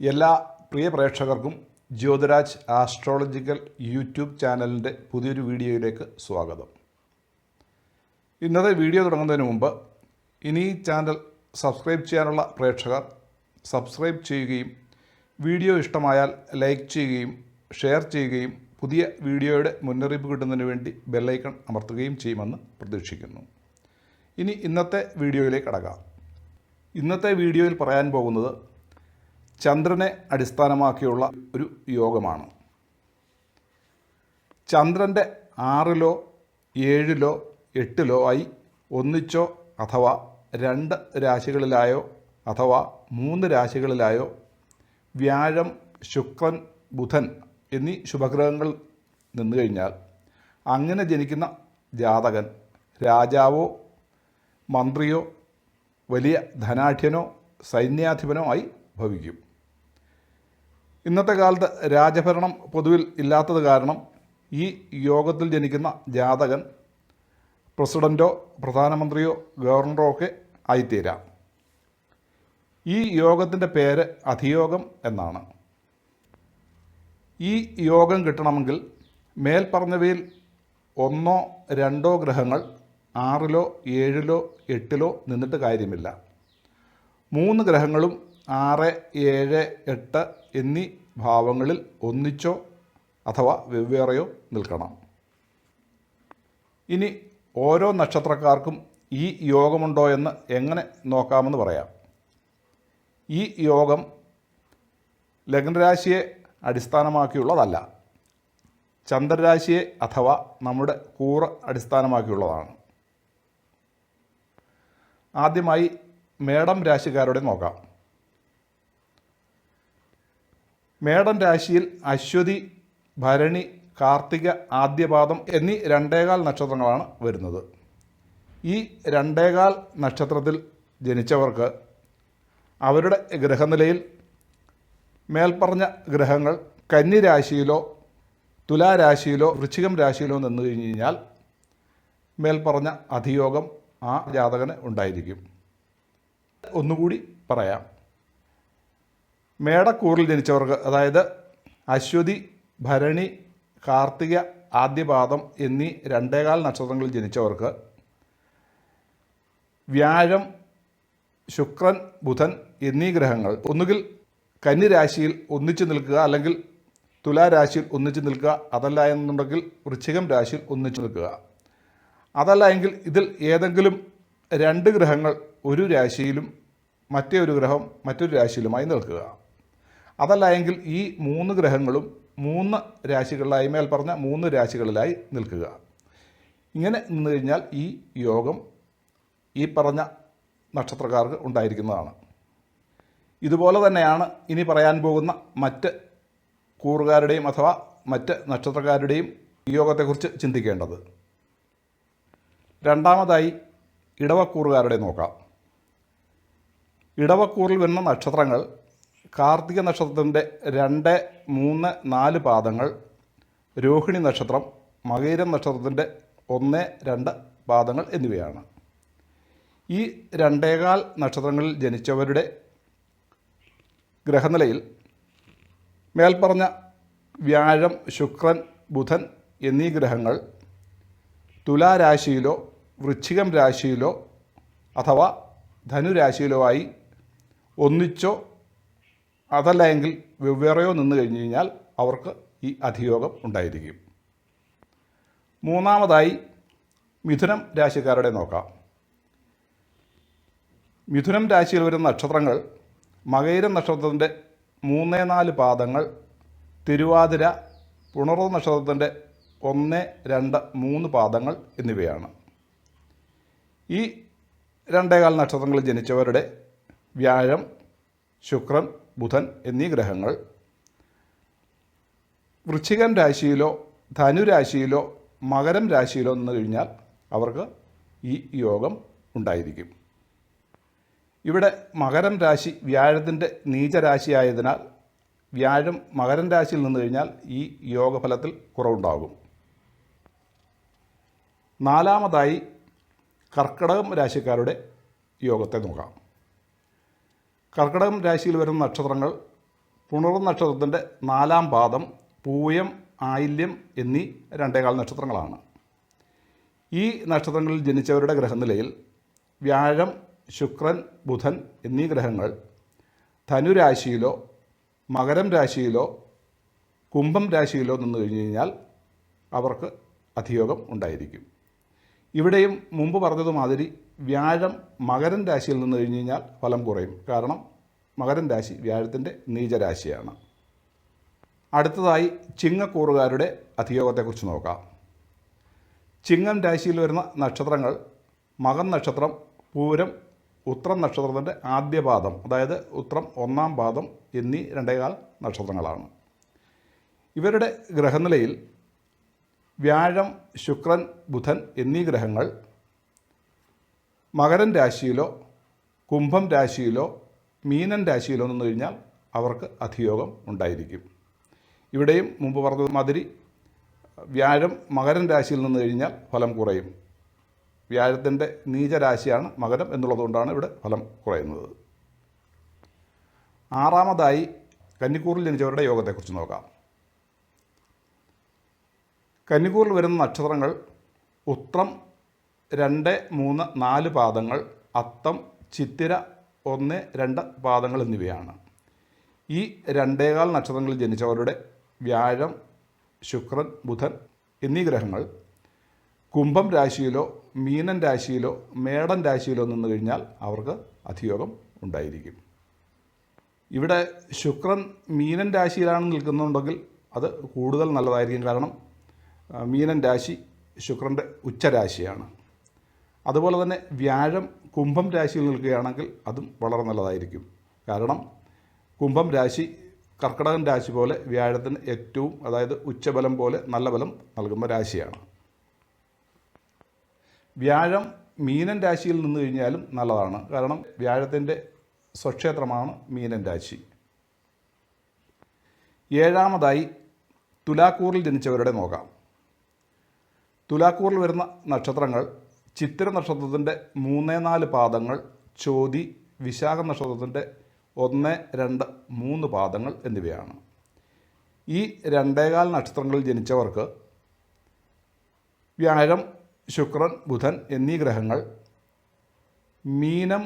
എല്ലാ പ്രിയ പ്രേക്ഷകർക്കും Jyothiraj astrological YouTube ചാനലിന്റെ പുതിയൊരു വീഡിയോയിലേക്ക് സ്വാഗതം. ഇന്നത്തെ വീഡിയോ തുടങ്ങുന്നതിന് മുമ്പ് ഇനി ഈ ചാനൽ സബ്സ്ക്രൈബ് ചെയ്യാനുള്ള പ്രേക്ഷകർ സബ്സ്ക്രൈബ് ചെയ്യുകയും വീഡിയോ ഇഷ്ടമായാൽ ലൈക്ക് ചെയ്യുകയും ഷെയർ ചെയ്യുകയും പുതിയ വീഡിയോയുടെ മുന്നറിയിപ്പ് കിട്ടുന്നതിന് വേണ്ടി ബെല്ലൈക്കൺ അമർത്തുകയും ചെയ്യുമെന്ന് പ്രതീക്ഷിക്കുന്നു. ഇനി ഇന്നത്തെ വീഡിയോയിലേക്ക് കടക്കാം. ഇന്നത്തെ വീഡിയോയിൽ പറയാൻ പോകുന്നത് ചന്ദ്രനെ അടിസ്ഥാനമാക്കിയുള്ള ഒരു യോഗമാണ്. ചന്ദ്രന്റെ ആറിലോ ഏഴിലോ എട്ടിലോ ആയി ഒന്നിച്ചോ അഥവാ രണ്ട് രാശികളിലായോ അഥവാ മൂന്ന് രാശികളിലായോ വ്യാഴം ശുക്രൻ ബുധൻ എന്നീ ശുഭഗ്രഹങ്ങൾ നിന്നു കഴിഞ്ഞാൽ അങ്ങനെ ജനിക്കുന്ന ജാതകൻ രാജാവോ മന്ത്രിയോ വലിയ ധനാഠ്യനോ സൈന്യാധിപനോ ആയി ഭവിക്കും. ഇന്നത്തെ കാലത്ത് രാജഭരണം പൊതുവിൽ ഇല്ലാത്തത് കാരണം ഈ യോഗത്തിൽ ജനിക്കുന്ന ജാതകൻ പ്രസിഡന്റോ പ്രധാനമന്ത്രിയോ ഗവർണറോ ഒക്കെ ആയിത്തീരാം. ഈ യോഗത്തിന്റെ പേര് അധിയോഗം എന്നാണ്. ഈ യോഗം കിട്ടണമെങ്കിൽ മേൽപ്പറഞ്ഞവയിൽ ഒന്നോ രണ്ടോ ഗ്രഹങ്ങൾ ആറിലോ ഏഴിലോ എട്ടിലോ നിന്നിട്ട് കാര്യമില്ല. മൂന്ന് ഗ്രഹങ്ങളും ആറ് ഏഴ് എട്ട് എന്നീ ഭാവങ്ങളിൽ ഒന്നിച്ചോ അഥവാ വെവ്വേറെയോ നിൽക്കണം. ഇനി ഓരോ നക്ഷത്രക്കാർക്കും ഈ യോഗമുണ്ടോ എന്ന് എങ്ങനെ നോക്കാമെന്ന് പറയാം. ഈ യോഗം ലഗ്നരാശിയെ അടിസ്ഥാനമാക്കിയുള്ളതല്ല. ചന്ദ്രരാശിയെ അഥവാ നമ്മുടെ കൂറ് അടിസ്ഥാനമാക്കിയുള്ളതാണ്. ആദ്യമായി മേടം രാശിക്കാരുടെ നോക്കാം. മേടം രാശിയിൽ അശ്വതി ഭരണി കാർത്തിക ആദ്യപാദം എന്നീ രണ്ടേകാൽ നക്ഷത്രങ്ങളാണ് വരുന്നത്. ഈ രണ്ടേകാൽ നക്ഷത്രത്തിൽ ജനിച്ചവർക്ക് അവരുടെ ഗ്രഹനിലയിൽ മേൽപ്പറഞ്ഞ ഗ്രഹങ്ങൾ കന്നി രാശിയിലോ തുലാരാശിയിലോ വൃശ്ചികം രാശിയിലോ നിന്നു കഴിഞ്ഞ് കഴിഞ്ഞാൽ മേൽപ്പറഞ്ഞ അധിയോഗം ആ ജാതകന് ഉണ്ടായിരിക്കും. ഒന്നുകൂടി പറയാം. മേടക്കൂറിൽ ജനിച്ചവർക്ക് അതായത് അശ്വതി ഭരണി കാർത്തിക ആദ്യപാദം എന്നീ രണ്ടേകാൽ നക്ഷത്രങ്ങളിൽ ജനിച്ചവർക്ക് വ്യാഴം ശുക്രൻ ബുധൻ എന്നീ ഗ്രഹങ്ങൾ. ഒന്നുകിൽ കന്നിരാശിയിൽ ഒന്നിച്ചു നിൽക്കുക അല്ലെങ്കിൽ തുലാരാശിയിൽ ഒന്നിച്ചു നിൽക്കുക അതല്ല എന്നുണ്ടെങ്കിൽ വൃശ്ചികം രാശിയിൽ ഒന്നിച്ചു നിൽക്കുക. അതല്ല എങ്കിൽ ഇതിൽ ഏതെങ്കിലും രണ്ട് ഗ്രഹങ്ങൾ ഒരു രാശിയിലും മറ്റേ ഒരു ഗ്രഹം മറ്റൊരു രാശിയിലുമായി നിൽക്കുക. അതല്ല എങ്കിൽ ഈ മൂന്ന് ഗ്രഹങ്ങളും മൂന്ന് രാശികളിലായി മേൽ പറഞ്ഞ മൂന്ന് രാശികളിലായി നിൽക്കുക. ഇങ്ങനെ നിന്ന് കഴിഞ്ഞാൽ ഈ യോഗം ഈ പറഞ്ഞ നക്ഷത്രക്കാർക്ക് ഉണ്ടായിരിക്കുന്നതാണ്. ഇതുപോലെ തന്നെയാണ് ഇനി പറയാൻ പോകുന്ന മറ്റ് കൂറുകാരുടെയും അഥവാ മറ്റ് നക്ഷത്രക്കാരുടെയും യോഗത്തെക്കുറിച്ച് ചിന്തിക്കേണ്ടത്. രണ്ടാമതായി ഇടവക്കൂറുകാരുടെ നോക്കാം. ഇടവക്കൂറിൽ വരുന്ന നക്ഷത്രങ്ങൾ കാർത്തിക നക്ഷത്രത്തിന്റെ രണ്ട് മൂന്ന് നാല് പാദങ്ങൾ രോഹിണി നക്ഷത്രം മകൈരം നക്ഷത്രത്തിന്റെ ഒന്ന് രണ്ട് പാദങ്ങൾ എന്നിവയാണ്. ഈ രണ്ടേകാൽ നക്ഷത്രങ്ങളിൽ ജനിച്ചവരുടെ ഗ്രഹനിലയിൽ മേൽപ്പറഞ്ഞ വ്യാഴം ശുക്രൻ ബുധൻ എന്നീ ഗ്രഹങ്ങൾ തുലാരാശിയിലോ വൃശ്ചികം രാശിയിലോ അഥവാ ധനുരാശിയിലോ ആയി ഒന്നിച്ചോ അതല്ല എങ്കിൽ വെവ്വേറെയോ നിന്ന് കഴിഞ്ഞു കഴിഞ്ഞാൽ അവർക്ക് ഈ അധിയോഗം ഉണ്ടായിരിക്കും. മൂന്നാമതായി മിഥുനം രാശിക്കാരുടെ നോക്കാം. മിഥുനം രാശിയിൽ വരുന്ന നക്ഷത്രങ്ങൾ മകൈര നക്ഷത്രത്തിന്റെ മൂന്ന് നാല് പാദങ്ങൾ തിരുവാതിര പുണർവ നക്ഷത്രത്തിന്റെ ഒന്ന് രണ്ട് മൂന്ന് പാദങ്ങൾ എന്നിവയാണ്. ഈ രണ്ടേകാൽ നക്ഷത്രങ്ങളിൽ ജനിച്ചവരുടെ വ്യാഴം ശുക്രൻ ബുധൻ എന്നീ ഗ്രഹങ്ങൾ വൃശ്ചികം രാശിയിലോ ധനുരാശിയിലോ മകരം രാശിയിലോ നിന്ന് കഴിഞ്ഞാൽ അവർക്ക് ഈ യോഗം ഉണ്ടായിരിക്കും. ഇവിടെ മകരം രാശി വ്യാഴത്തിന്റെ നീചരാശിയായതിനാൽ വ്യാഴം മകരം രാശിയിൽ നിന്ന് കഴിഞ്ഞാൽ ഈ യോഗഫലത്തിൽ കുറവുണ്ടാകും. നാലാമതായി കർക്കടകം രാശിക്കാരുടെ യോഗത്തെ നോക്കാം. കർക്കടകം രാശിയിൽ വരുന്ന നക്ഷത്രങ്ങൾ പുണർ നക്ഷത്രത്തിന്റെ നാലാം പാദം പൂയം ആയില്യം എന്നീ രണ്ടേകാൽ നക്ഷത്രങ്ങളാണ്. ഈ നക്ഷത്രങ്ങളിൽ ജനിച്ചവരുടെ ഗ്രഹനിലയിൽ വ്യാഴം ശുക്രൻ ബുധൻ എന്നീ ഗ്രഹങ്ങൾ ധനുരാശിയിലോ മകരം രാശിയിലോ കുംഭം രാശിയിലോ നിന്ന് കഴിഞ്ഞു കഴിഞ്ഞാൽ അവർക്ക് അധിയോഗം ഉണ്ടായിരിക്കും. ഇവിടെയും മുമ്പ് പറഞ്ഞതുമാതിരി വ്യാഴം മകരൻ രാശിയിൽ നിന്ന് കഴിഞ്ഞ് കഴിഞ്ഞാൽ ഫലം കുറയും. കാരണം മകരൻ രാശി വ്യാഴത്തിന്റെ നീചരാശിയാണ്. അടുത്തതായി ചിങ്ങക്കൂറുകാരുടെ അധിയോഗത്തെക്കുറിച്ച് നോക്കാം. ചിങ്ങം രാശിയിൽ വരുന്ന നക്ഷത്രങ്ങൾ മകൻ നക്ഷത്രം പൂരം ഉത്രം നക്ഷത്രത്തിന്റെ ആദ്യ പാദം അതായത് ഉത്രം ഒന്നാം പാദം എന്നീ രണ്ടേകാൽ നക്ഷത്രങ്ങളാണ്. ഇവരുടെ ഗ്രഹനിലയിൽ വ്യാഴം ശുക്രൻ ബുധൻ എന്നീ ഗ്രഹങ്ങൾ മകരൻ രാശിയിലോ കുംഭം രാശിയിലോ മീനൻ രാശിയിലോ നിന്ന് കഴിഞ്ഞാൽ അവർക്ക് അധിയോഗം ഉണ്ടായിരിക്കും. ഇവിടെയും മുമ്പ് പറഞ്ഞത് മാതിരി വ്യാഴം മകരൻ രാശിയിൽ നിന്ന് കഴിഞ്ഞാൽ ഫലം കുറയും. വ്യാഴത്തിന്റെ നീചരാശിയാണ് മകരം എന്നുള്ളതുകൊണ്ടാണ് ഇവിടെ ഫലം കുറയുന്നത്. ആറാമതായി കന്നിക്കൂറിൽ ജനിച്ചവരുടെ യോഗത്തെക്കുറിച്ച് നോക്കാം. കന്നിക്കൂറിൽ വരുന്ന നക്ഷത്രങ്ങൾ ഉത്രം രണ്ട് മൂന്ന് നാല് പാദങ്ങൾ അത്തം ചിത്തിര ഒന്ന് രണ്ട് പാദങ്ങൾ എന്നിവയാണ്. ഈ രണ്ടേകാൽ നക്ഷത്രങ്ങളിൽ ജനിച്ചവരുടെ വ്യാഴം ശുക്രൻ ബുധൻ എന്നീ ഗ്രഹങ്ങൾ കുംഭം രാശിയിലോ മീനൻ രാശിയിലോ മേടൻ രാശിയിലോ നിന്ന് കഴിഞ്ഞാൽ അവർക്ക് അധിയോഗം ഉണ്ടായിരിക്കും. ഇവിടെ ശുക്രൻ മീനൻ രാശിയിലാണ് നിൽക്കുന്നുണ്ടെങ്കിൽ അത് കൂടുതൽ നല്ലതായിരിക്കും. കാരണം മീനൻ രാശി ശുക്രന്റെ ഉച്ചരാശിയാണ് അതുപോലെ തന്നെ വ്യാഴം കുംഭം രാശിയിൽ നിൽക്കുകയാണെങ്കിൽ അതും വളരെ നല്ലതായിരിക്കും. കാരണം കുംഭം രാശി കർക്കിടകൻ രാശി പോലെ വ്യാഴത്തിന് ഏറ്റവും അതായത് ഉച്ചബലം പോലെ നല്ല ബലം നൽകുന്ന രാശിയാണ്. വ്യാഴം മീനൻ രാശിയിൽ നിന്ന് കഴിഞ്ഞാലും നല്ലതാണ്. കാരണം വ്യാഴത്തിന്റെ സ്വക്ഷേത്രമാണ് മീനൻ രാശി. ഏഴാമതായി തുലാക്കൂറിൽ ജനിച്ചവരുടെ നോക്കാം. തുലാക്കൂറിൽ വരുന്ന നക്ഷത്രങ്ങൾ ചിത്തിര നക്ഷത്രത്തിന്റെ മൂന്ന് നാല് പാദങ്ങൾ ചോതി വിശാഖ നക്ഷത്രത്തിന്റെ ഒന്ന് രണ്ട് മൂന്ന് പാദങ്ങൾ എന്നിവയാണ്. ഈ രണ്ടേകാൽ നക്ഷത്രങ്ങളിൽ ജനിച്ചവർക്ക് വ്യാഴം ശുക്രൻ ബുധൻ എന്നീ ഗ്രഹങ്ങൾ മീനം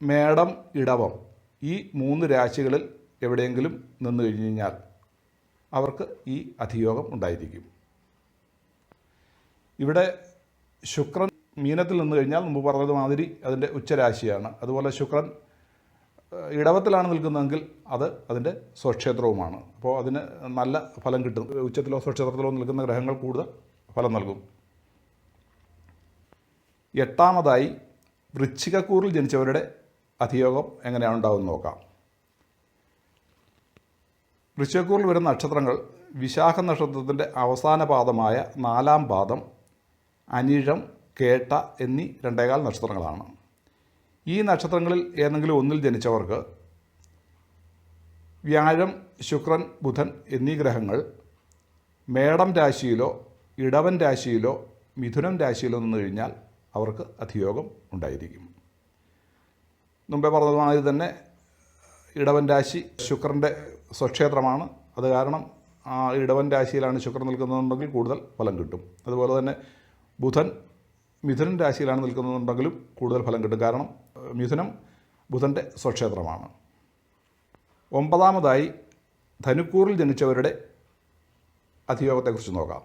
മേടം ഇടവം ഈ മൂന്ന് രാശികളിൽ എവിടെയെങ്കിലും നിന്നു കഴിഞ്ഞു കഴിഞ്ഞാൽ അവർക്ക് ഈ അധിയോഗം ഉണ്ടായിരിക്കും. ഇവിടെ ശുക്രൻ മീനത്തിൽ നിന്ന് കഴിഞ്ഞാൽ മുമ്പ് പറഞ്ഞത് മാതിരി അതിന്റെ ഉച്ചരാശിയാണ്. അതുപോലെ ശുക്രൻ ഇടവത്തിലാണ് നിൽക്കുന്നതെങ്കിൽ അത് അതിന്റെ സ്വക്ഷേത്രവുമാണ്. അപ്പോൾ അതിന് നല്ല ഫലം കിട്ടും. ഉച്ചത്തിലോ സ്വക്ഷേത്രത്തിലോ നിൽക്കുന്ന ഗ്രഹങ്ങൾ കൂടുതൽ ഫലം നൽകും. എട്ടാമതായി വൃശ്ചികക്കൂറിൽ ജനിച്ചവരുടെ അധിയോഗം എങ്ങനെയാണ് ഉണ്ടാവുമെന്ന് നോക്കാം. വൃശ്ചികക്കൂറിൽ വരുന്ന നക്ഷത്രങ്ങൾ വിശാഖ നക്ഷത്രത്തിന്റെ അവസാന പാദമായ നാലാം പാദം അനിഴം കേട്ട എന്നീ രണ്ടേകാൽ നക്ഷത്രങ്ങളാണ്. ഈ നക്ഷത്രങ്ങളിൽ ഏതെങ്കിലും ഒന്നിൽ ജനിച്ചവർക്ക് വ്യാഴം ശുക്രൻ ബുധൻ എന്നീ ഗ്രഹങ്ങൾ മേടം രാശിയിലോ ഇടവൻ രാശിയിലോ മിഥുനം രാശിയിലോ നിന്ന് കഴിഞ്ഞാൽ അവർക്ക് അധിയോഗം ഉണ്ടായിരിക്കും. മുമ്പേ പറഞ്ഞതുമാതിരി തന്നെ ഇടവൻ രാശി ശുക്രന്റെ സ്വക്ഷേത്രമാണ്. അത് കാരണം ഇടവൻ രാശിയിലാണ് ശുക്രൻ നിൽക്കുന്നതെന്നുണ്ടെങ്കിൽ കൂടുതൽ ഫലം കിട്ടും. അതുപോലെ തന്നെ ബുധൻ മിഥുനൻ രാശിയിലാണ് നിൽക്കുന്നതെന്നുണ്ടെങ്കിലും കൂടുതൽ ഫലം കിട്ടും. കാരണം മിഥുനം ബുധന്റെ സ്വക്ഷേത്രമാണ്. ഒമ്പതാമതായി ധനുക്കൂറിൽ ജനിച്ചവരുടെ അധിയോഗത്തെക്കുറിച്ച് നോക്കാം.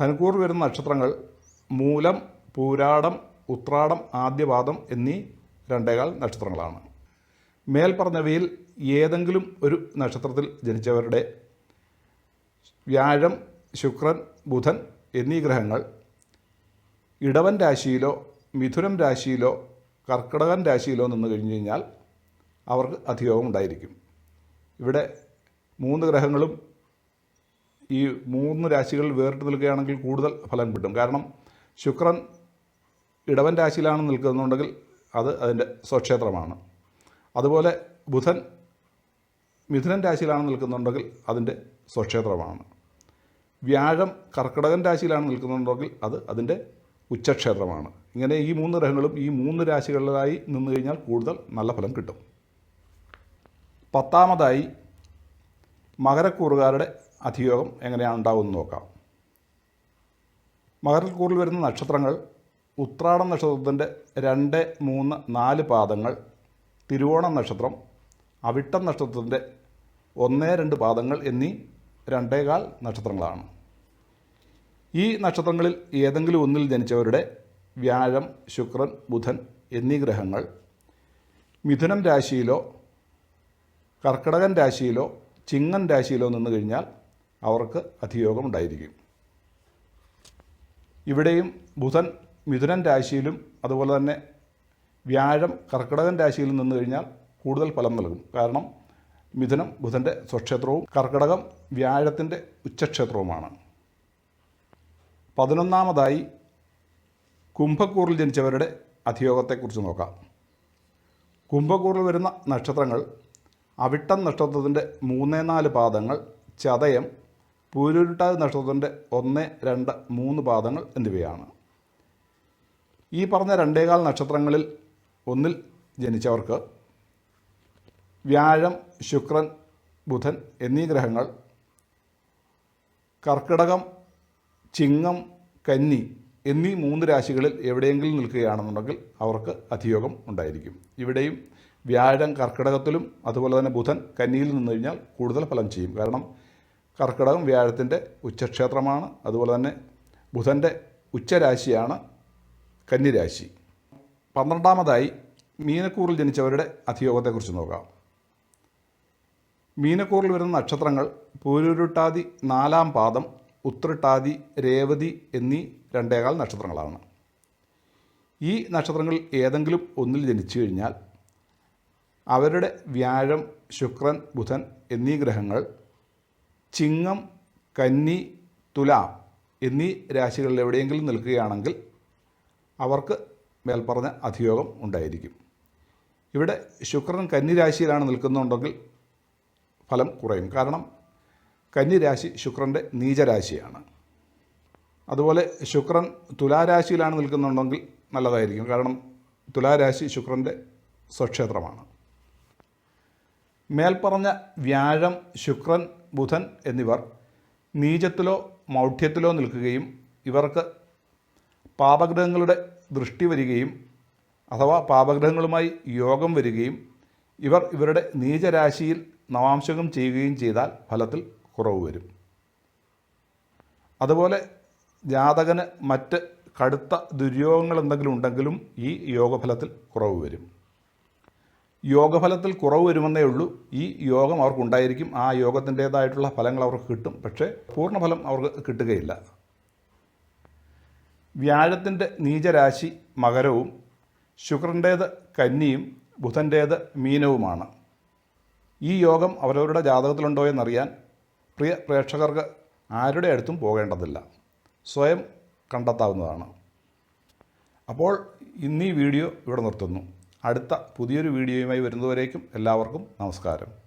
ധനുക്കൂറിൽ വരുന്ന നക്ഷത്രങ്ങൾ മൂലം പൂരാടം ഉത്രാടം ആദ്യപാദം എന്നീ രണ്ടേകാൽ നക്ഷത്രങ്ങളാണ്. മേൽ പറഞ്ഞവയിൽ ഏതെങ്കിലും ഒരു നക്ഷത്രത്തിൽ ജനിച്ചവരുടെ വ്യാഴം ശുക്രൻ ബുധൻ എന്നീ ഗ്രഹങ്ങൾ ഇടവൻ രാശിയിലോ മിഥുനം രാശിയിലോ കർക്കിടകൻ രാശിയിലോ നിന്ന് കഴിഞ്ഞു കഴിഞ്ഞാൽ അവർക്ക് അധിയോഗം ഉണ്ടായിരിക്കും. ഇവിടെ മൂന്ന് ഗ്രഹങ്ങളും ഈ മൂന്ന് രാശികളിൽ വേറിട്ട് നിൽക്കുകയാണെങ്കിൽ കൂടുതൽ ഫലം കിട്ടും. കാരണം ശുക്രൻ ഇടവൻ രാശിയിലാണ് നിൽക്കുന്നുണ്ടെങ്കിൽ അത് അതിന്റെ സ്വക്ഷേത്രമാണ്. അതുപോലെ ബുധൻ മിഥുനൻ രാശിയിലാണ് നിൽക്കുന്നുണ്ടെങ്കിൽ അതിന്റെ സ്വക്ഷേത്രമാണ്. വ്യാഴം കർക്കിടകൻ രാശിയിലാണ് നിൽക്കുന്നുണ്ടെങ്കിൽ അത് അതിന്റെ ഉച്ചക്ഷേത്രമാണ്. ഇങ്ങനെ ഈ മൂന്ന് ഗ്രഹങ്ങളും ഈ മൂന്ന് രാശികളിലായി നിന്ന് കഴിഞ്ഞാൽ കൂടുതൽ നല്ല ഫലം കിട്ടും. പത്താമതായി മകരക്കൂറുകാരുടെ അധിയോഗം എങ്ങനെയാണ് ഉണ്ടാകുമെന്ന് നോക്കാം. മകരക്കൂറിൽ വരുന്ന നക്ഷത്രങ്ങൾ ഉത്രാടം നക്ഷത്രത്തിന്റെ രണ്ട് മൂന്ന് നാല് പാദങ്ങൾ തിരുവോണം നക്ഷത്രം അവിട്ടം നക്ഷത്രത്തിന്റെ ഒന്ന് രണ്ട് പാദങ്ങൾ എന്നീ രണ്ടേകാൽ നക്ഷത്രങ്ങളാണ്. ഈ നക്ഷത്രങ്ങളിൽ ഏതെങ്കിലും ഒന്നിൽ ജനിച്ചവരുടെ വ്യാഴം ശുക്രൻ ബുധൻ എന്നീ ഗ്രഹങ്ങൾ മിഥുനം രാശിയിലോ കർക്കിടകൻ രാശിയിലോ ചിങ്ങൻ രാശിയിലോ നിന്ന് കഴിഞ്ഞാൽ അവർക്ക് അധിയോഗം ഉണ്ടായിരിക്കും. ഇവിടെയും ബുധൻ മിഥുനൻ രാശിയിലും അതുപോലെ തന്നെ വ്യാഴം കർക്കിടകൻ രാശിയിലും നിന്ന് കഴിഞ്ഞാൽ കൂടുതൽ ഫലം നൽകും. കാരണം മിഥുനം ബുധന്റെ സ്വക്ഷേത്രവും കർക്കിടകം വ്യാഴത്തിന്റെ ഉച്ചക്ഷേത്രവുമാണ്. പതിനൊന്നാമതായി കുംഭക്കൂറിൽ ജനിച്ചവരുടെ അധിയോഗത്തെക്കുറിച്ച് നോക്കാം. കുംഭക്കൂറിൽ വരുന്ന നക്ഷത്രങ്ങൾ അവിട്ടം നക്ഷത്രത്തിന്റെ മൂന്ന് നാല് പാദങ്ങൾ ചതയം പൂരുരുട്ടാതി നക്ഷത്രത്തിന്റെ ഒന്ന് രണ്ട് മൂന്ന് പാദങ്ങൾ എന്നിവയാണ്. ഈ പറഞ്ഞ രണ്ടേകാൽ നക്ഷത്രങ്ങളിൽ ഒന്നിൽ ജനിച്ചവർക്ക് വ്യാഴം ശുക്രൻ ബുധൻ എന്നീ ഗ്രഹങ്ങൾ കർക്കിടകം ചിങ്ങം കന്നി എന്നീ മൂന്ന് രാശികളിൽ എവിടെയെങ്കിലും നിൽക്കുകയാണെന്നുണ്ടെങ്കിൽ അവർക്ക് അധിയോഗം ഉണ്ടായിരിക്കും. ഇവിടെയും വ്യാഴം കർക്കിടകത്തിലും അതുപോലെ തന്നെ ബുധൻ കന്നിയിൽ നിന്ന് കഴിഞ്ഞാൽ കൂടുതൽ ഫലം ചെയ്യും. കാരണം കർക്കിടകം വ്യാഴത്തിന്റെ ഉച്ചക്ഷേത്രമാണ് അതുപോലെ തന്നെ ബുധന്റെ ഉച്ചരാശിയാണ് കന്നിരാശി. പന്ത്രണ്ടാമതായി മീനക്കൂറിൽ ജനിച്ചവരുടെ അധിയോഗത്തെക്കുറിച്ച് നോക്കാം. മീനക്കൂറിൽ വരുന്ന നക്ഷത്രങ്ങൾ പൂരുരുട്ടാതി നാലാം പാദം ഉത്രട്ടാതി രേവതി എന്നീ രണ്ടേകാൽ നക്ഷത്രങ്ങളാണ്. ഈ നക്ഷത്രങ്ങളിൽ ഏതെങ്കിലും ഒന്നിൽ ജനിച്ചു കഴിഞ്ഞാൽ അവരുടെ വ്യാഴം ശുക്രൻ ബുധൻ എന്നീ ഗ്രഹങ്ങൾ ചിങ്ങം കന്നി തുലാം എന്നീ രാശികളിൽ എവിടെയെങ്കിലും നിൽക്കുകയാണെങ്കിൽ അവർക്ക് മേൽപ്പറഞ്ഞ അധിയോഗം ഉണ്ടായിരിക്കും. ഇവിടെ ശുക്രൻ കന്നി രാശിയിലാണ് നിൽക്കുന്നുണ്ടെങ്കിൽ ഫലം കുറയും. കാരണം കന്നിരാശി ശുക്രന്റെ നീചരാശിയാണ്. അതുപോലെ ശുക്രൻ തുലാരാശിയിലാണ് നിൽക്കുന്നുണ്ടെങ്കിൽ നല്ലതായിരിക്കും. കാരണം തുലാരാശി ശുക്രന്റെ സ്വക്ഷേത്രമാണ്. മേൽപ്പറഞ്ഞ വ്യാഴം ശുക്രൻ ബുധൻ എന്നിവർ നീചത്തിലോ മൗഢ്യത്തിലോ നിൽക്കുകയും ഇവർക്ക് പാപഗ്രഹങ്ങളുടെ ദൃഷ്ടി വരികയും അഥവാ പാപഗ്രഹങ്ങളുമായി യോഗം വരികയും ഇവർ ഇവരുടെ നീചരാശിയിൽ നവാംശകം ചെയ്യുകയും ചെയ്താൽ ഫലത്തിൽ കുറവ് വരും. അതുപോലെ ജാതകന് മറ്റ് കടുത്ത ദുര്യോഗങ്ങൾ എന്തെങ്കിലും ഉണ്ടെങ്കിലും ഈ യോഗഫലത്തിൽ കുറവ് വരും. യോഗഫലത്തിൽ കുറവ് വരുമെന്നേ ഉള്ളൂ. ഈ യോഗം അവർക്കുണ്ടായിരിക്കും ആ യോഗത്തിന്റേതായിട്ടുള്ള ഫലങ്ങൾ അവർക്ക് കിട്ടും. പക്ഷേ പൂർണഫലം അവർക്ക് കിട്ടുകയില്ല. വ്യാഴത്തിന്റെ നീചരാശി മകരവും ശുക്രന്റേത് കന്നിയും ബുധന്റേത് മീനവുമാണ്. ഈ യോഗം അവരവരുടെ ജാതകത്തിലുണ്ടോ എന്നറിയാൻ പ്രിയ പ്രേക്ഷകർക്ക് ആരുടെ അടുത്തും പോകേണ്ടതില്ല. സ്വയം കണ്ടെത്താവുന്നതാണ്. അപ്പോൾ ഇന്നീ വീഡിയോ ഇവിടെ നിർത്തുന്നു. അടുത്ത പുതിയൊരു വീഡിയോയുമായി വരുന്നതുവരേക്കും എല്ലാവർക്കും നമസ്കാരം.